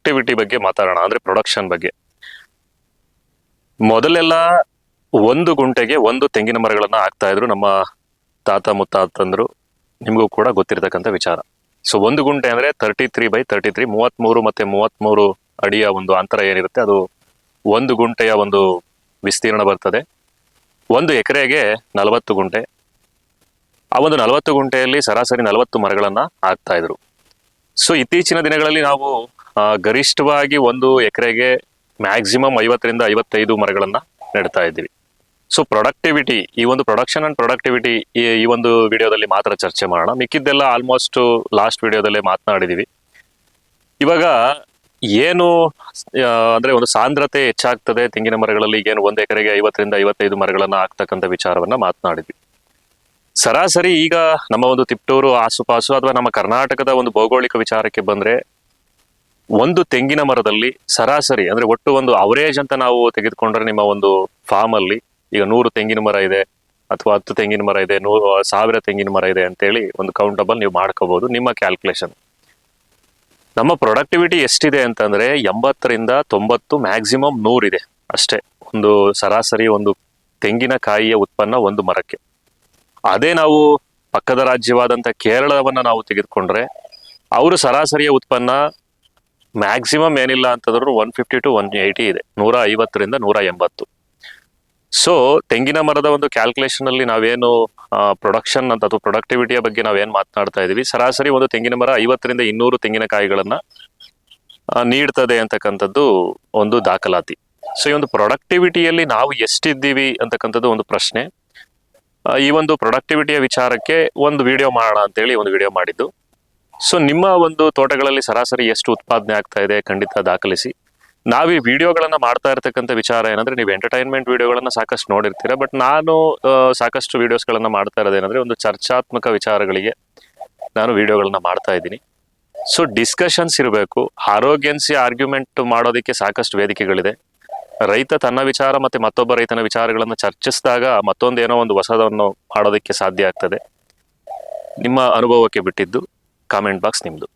Productivity ಬಗ್ಗೆ ಮಾತಾಡೋಣ, ಅಂದ್ರೆ ಪ್ರೊಡಕ್ಷನ್ ಬಗ್ಗೆ. ಮೊದಲೆಲ್ಲ ಒಂದು ಗುಂಟೆಗೆ ಒಂದು ತೆಂಗಿನ ಮರಗಳನ್ನ ಹಾಕ್ತಾ ಇದ್ರು ನಮ್ಮ ತಾತ ಮುತ್ತಾತಂದ್ರು. ನಿಮಗೂ ಕೂಡ ಗೊತ್ತಿರತಕ್ಕಂಥ ವಿಚಾರ. ಸೊ ಒಂದು ಗುಂಟೆ ಅಂದ್ರೆ thirty three by thirty three ಮೂವತ್ಮೂರು ಮತ್ತೆ ಮೂವತ್ಮೂರು ಅಡಿಯ ಒಂದು ಅಂತರ ಏನಿರುತ್ತೆ, ಅದು ಒಂದು ಗುಂಟೆಯ ಒಂದು ವಿಸ್ತೀರ್ಣ ಬರ್ತದೆ. ಒಂದು ಎಕರೆಗೆ ನಲವತ್ತು ಗುಂಟೆ. ಆ ಒಂದು ನಲವತ್ತು ಗುಂಟೆಯಲ್ಲಿ ಸರಾಸರಿ ನಲವತ್ತು ಮರಗಳನ್ನ ಹಾಕ್ತಾ ಇದ್ರು. ಸೊ ಇತ್ತೀಚಿನ ದಿನಗಳಲ್ಲಿ ನಾವು ಗರಿಷ್ಠವಾಗಿ ಒಂದು ಎಕರೆಗೆ ಮ್ಯಾಕ್ಸಿಮಮ್ ಐವತ್ತರಿಂದ ಐವತ್ತೈದು ಮರಗಳನ್ನ ನೆಡ್ತಾ ಇದ್ದೀವಿ. ಸೊ ಪ್ರೊಡಕ್ಟಿವಿಟಿ ಈ ಒಂದು ಪ್ರೊಡಕ್ಷನ್ ಅಂಡ್ ಪ್ರೊಡಕ್ಟಿವಿಟಿ ಈ ಒಂದು ವಿಡಿಯೋದಲ್ಲಿ ಮಾತ್ರ ಚರ್ಚೆ ಮಾಡೋಣ. ಮಿಕ್ಕಿದ್ದೆಲ್ಲ ಆಲ್ಮೋಸ್ಟ್ ಲಾಸ್ಟ್ ವಿಡಿಯೋದಲ್ಲೇ ಮಾತನಾಡಿದೀವಿ. ಇವಾಗ ಏನು ಅಂದ್ರೆ ಒಂದು ಸಾಂದ್ರತೆ ಹೆಚ್ಚಾಗ್ತದೆ ತೆಂಗಿನ ಮರಗಳಲ್ಲಿ ಏನು ಒಂದು ಎಕರೆಗೆ ಐವತ್ತರಿಂದ ಐವತ್ತೈದು ಮರಗಳನ್ನ ಹಾಕ್ತಕ್ಕಂಥ ವಿಚಾರವನ್ನ ಮಾತನಾಡಿದ್ವಿ. ಸರಾಸರಿ ಈಗ ನಮ್ಮ ಒಂದು ತಿಪ್ಟೂರು, ಆಸುಪಾಸು ಅಥವಾ ನಮ್ಮ ಕರ್ನಾಟಕದ ಒಂದು ಭೌಗೋಳಿಕ ವಿಚಾರಕ್ಕೆ ಬಂದ್ರೆ ಒಂದು ತೆಂಗಿನ ಮರದಲ್ಲಿ ಸರಾಸರಿ, ಅಂದ್ರೆ ಒಟ್ಟು ಒಂದು ಅವರೇಜ್ ಅಂತ ನಾವು ತೆಗೆದುಕೊಂಡ್ರೆ ನಿಮ್ಮ ಒಂದು ಫಾರ್ಮ್ ಅಲ್ಲಿ ಈಗ ನೂರು ತೆಂಗಿನ ಮರ ಇದೆ ಅಥವಾ ಹತ್ತು ತೆಂಗಿನ ಮರ ಇದೆ, ನೂರು ಸಾವಿರ ತೆಂಗಿನ ಮರ ಇದೆ ಅಂತೇಳಿ ಒಂದು ಕೌಂಟಬಲ್ ನೀವು ಮಾಡ್ಕೋಬಹುದು ನಿಮ್ಮ ಕ್ಯಾಲ್ಕುಲೇಷನ್ ನಮ್ಮ ಪ್ರೊಡಕ್ಟಿವಿಟಿ ಎಷ್ಟಿದೆ ಅಂತಂದ್ರೆ ಎಂಬತ್ತರಿಂದ ತೊಂಬತ್ತು ಮ್ಯಾಕ್ಸಿಮಮ್ ನೂರಿದೆ ಅಷ್ಟೇ. ಒಂದು ಸರಾಸರಿ ಒಂದು ತೆಂಗಿನಕಾಯಿಯ ಉತ್ಪನ್ನ ಒಂದು ಮರಕ್ಕೆ. ಅದೇ ನಾವು ಪಕ್ಕದ ರಾಜ್ಯವಾದಂಥ ಕೇರಳವನ್ನ ನಾವು ತೆಗೆದುಕೊಂಡ್ರೆ, ಅವರು ಸರಾಸರಿಯ ಉತ್ಪನ್ನ ಮ್ಯಾಕ್ಸಿಮಮ್ ಏನಿಲ್ಲ ಅಂತಂದ್ರು one fifty to one eighty ಇದೆ. ನೂರ ಐವತ್ತರಿಂದ ನೂರ ಎಂಬತ್ತು ಸೊ ತೆಂಗಿನ ಮರದ ಒಂದು ಕ್ಯಾಲ್ಕುಲೇಷನ್ ಅಲ್ಲಿ ನಾವೇನು ಪ್ರೊಡಕ್ಷನ್ ಅಂತ ಅಥವಾ ಪ್ರೊಡಕ್ಟಿವಿಟಿಯ ಬಗ್ಗೆ ನಾವೇನು ಮಾತನಾಡ್ತಾ ಇದೀವಿ? ಸರಾಸರಿ ಒಂದು ತೆಂಗಿನ ಮರ ಐವತ್ತರಿಂದ ಇನ್ನೂರು ತೆಂಗಿನಕಾಯಿಗಳನ್ನ ನೀಡ್ತದೆ ಅಂತಕ್ಕಂಥದ್ದು ಒಂದು ದಾಖಲಾತಿ. ಸೊ ಈ ಒಂದು ಪ್ರೊಡಕ್ಟಿವಿಟಿಯಲ್ಲಿ ನಾವು ಎಷ್ಟಿದ್ದೀವಿ ಅಂತಕ್ಕಂಥದ್ದು ಒಂದು ಪ್ರಶ್ನೆ. ಈ ಒಂದು ಪ್ರೊಡಕ್ಟಿವಿಟಿಯ ವಿಚಾರಕ್ಕೆ ಒಂದು ವಿಡಿಯೋ ಮಾಡೋಣ ಅಂತೇಳಿ ಒಂದು ವಿಡಿಯೋ ಮಾಡಿದ್ದು. ಸೊ ನಿಮ್ಮ ಒಂದು ತೋಟಗಳಲ್ಲಿ ಸರಾಸರಿ ಎಷ್ಟು ಉತ್ಪಾದನೆ ಆಗ್ತಾ ಇದೆ ಖಂಡಿತ ದಾಖಲಿಸಿ. ನಾವು ಈ ವಿಡಿಯೋಗಳನ್ನ ಮಾಡ್ತಾ ಇರತಕ್ಕಂಥ ವಿಚಾರ ಏನಂದ್ರೆ ನೀವು ಎಂಟರ್ಟೈನ್ಮೆಂಟ್ ವಿಡಿಯೋಗಳನ್ನು ಸಾಕಷ್ಟು ನೋಡಿರ್ತೀರ ಬಟ್ ನಾನು ಸಾಕಷ್ಟು ವಿಡಿಯೋಸ್ಗಳನ್ನ ಮಾಡ್ತಾ ಇರೋದೇನಂದ್ರೆ ಒಂದು ಚರ್ಚಾತ್ಮಕ ವಿಚಾರಗಳಿಗೆ ನಾನು ವಿಡಿಯೋಗಳನ್ನ ಮಾಡ್ತಾ ಇದ್ದೀನಿ. ಸೊ ಡಿಸ್ಕಷನ್ಸ್ ಇರಬೇಕು, ಆರೋಗ್ಯನ್ಸಿ ಆರ್ಗ್ಯುಮೆಂಟ್ ಮಾಡೋದಕ್ಕೆ ಸಾಕಷ್ಟು ವೇದಿಕೆಗಳಿದೆ. ರೈತ ತನ್ನ ವಿಚಾರ ಮತ್ತೆ ಮತ್ತೊಬ್ಬ ರೈತನ ವಿಚಾರಗಳನ್ನು ಚರ್ಚಿಸಿದಾಗ ಮತ್ತೊಂದೇನೋ ಒಂದು ಹೊಸದನ್ನು ಮಾಡೋದಕ್ಕೆ ಸಾಧ್ಯ ಆಗ್ತದೆ. ನಿಮ್ಮ ಅನುಭವಕ್ಕೆ ಬಿಟ್ಟಿದ್ದು. ಕಾಮೆಂಟ್ ಬಾಕ್ಸ್ ನಿಮ್ದು.